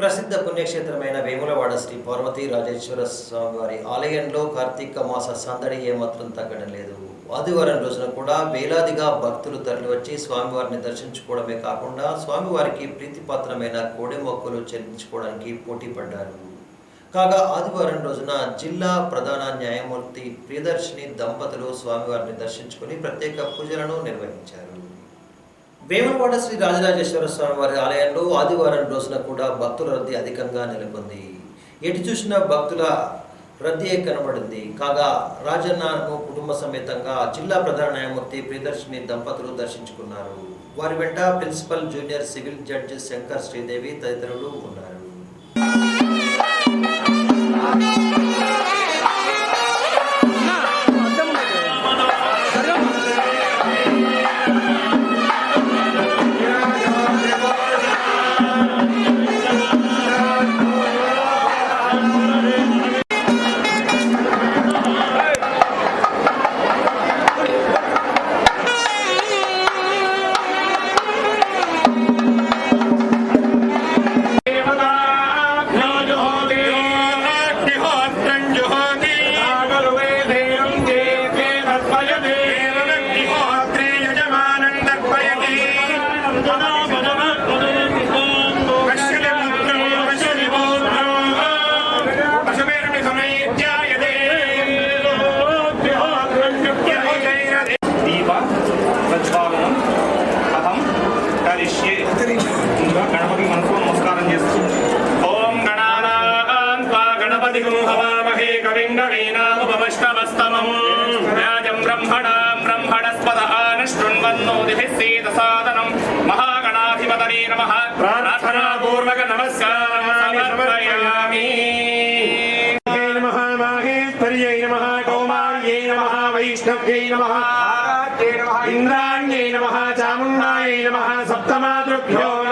ప్రసిద్ధ పుణ్యక్షేత్రమైన వేములవాడ శ్రీ పార్వతీ రాజేశ్వర స్వామి వారి ఆలయంలో కార్తీక మాస సందడి ఏమాత్రం తగ్గడం లేదు. ఆదివారం రోజున కూడా వేలాదిగా భక్తులు తరలివచ్చి స్వామివారిని దర్శించుకోవడమే కాకుండా స్వామివారికి ప్రీతిపాత్రమైన కోడె మొక్కలు చెల్లించుకోవడానికి పోటీ పడ్డారు. కాగా ఆదివారం రోజున జిల్లా ప్రధాన న్యాయమూర్తి ప్రియదర్శిని దంపతులు స్వామివారిని దర్శించుకుని ప్రత్యేక పూజలను నిర్వహించారు. వేములవాడ శ్రీ రాజరాజేశ్వర స్వామి వారి ఆలయంలో ఆదివారం రోజున కూడా భక్తుల రద్దీ అధికంగా నెలకొంది ఎటు చూసిన భక్తుల రద్దీ కనబడింది. కాగా రాజన్నను కుటుంబ సమేతంగా జిల్లా ప్రధాన న్యాయమూర్తి ప్రియదర్శిని దంపతులు దర్శించుకున్నారు. వారి వెంట principal junior civil judge Shankar Sridevi తదితరులు ఉన్నారు. వ్యాజం బ్రహ్మణాం బ్రహ్మణస్పద ఆనశృణ్వన్నోదిభిः సీత సాదనం మహాగణాధిపతనే నమః. ప్రార్థనాపూర్వక నమస్కారం సమర్పయామి. నమః. మాహేశ్వర్యై నమః. కౌమార్యై నమః. వైష్ణవ్యై నమః. ఇంద్రాణ్యై నమః. చాముండాయై నమః. సప్తమాతృభ్యో